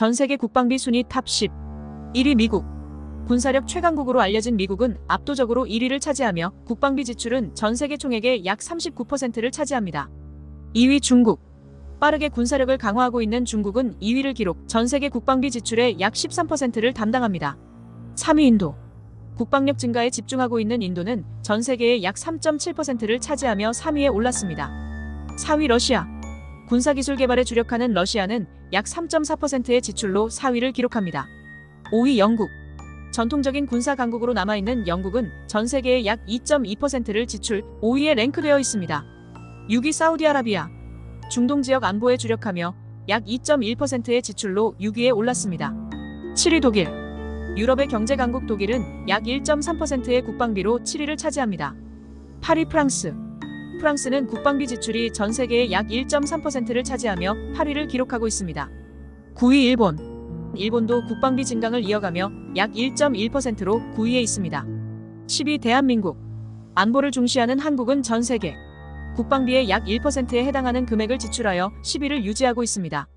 전 세계 국방비 순위 탑 10. 1위 미국. 군사력 최강국으로 알려진 미국은 압도적으로 1위를 차지하며 국방비 지출은 전 세계 총액의 약 39%를 차지합니다. 2위 중국. 빠르게 군사력을 강화하고 있는 중국은 2위를 기록, 전 세계 국방비 지출의 약 13%를 담당합니다. 3위 인도. 국방력 증가에 집중하고 있는 인도는 전 세계의 약 3.7%를 차지하며 3위에 올랐습니다. 4위 러시아. 군사기술 개발에 주력하는 러시아는 약 3.4%의 지출로 4위를 기록합니다. 5위 영국. 전통적인 군사 강국으로 남아있는 영국은 전 세계의 약 2.2%를 지출 5위에 랭크되어 있습니다. 6위 사우디아라비아. 중동 지역 안보에 주력하며 약 2.1%의 지출로 6위에 올랐습니다. 7위 독일. 유럽의 경제 강국 독일은 약 1.3%의 국방비로 7위를 차지합니다. 8위 프랑스. 프랑스는 국방비 지출이 전 세계의 약 1.3%를 차지하며 8위를 기록하고 있습니다. 9위 일본. 일본도 국방비 증강을 이어가며 약 1.1%로 9위에 있습니다. 10위 대한민국. 안보를 중시하는 한국은 전 세계 국방비의 약 1%에 해당하는 금액을 지출하여 10위를 유지하고 있습니다.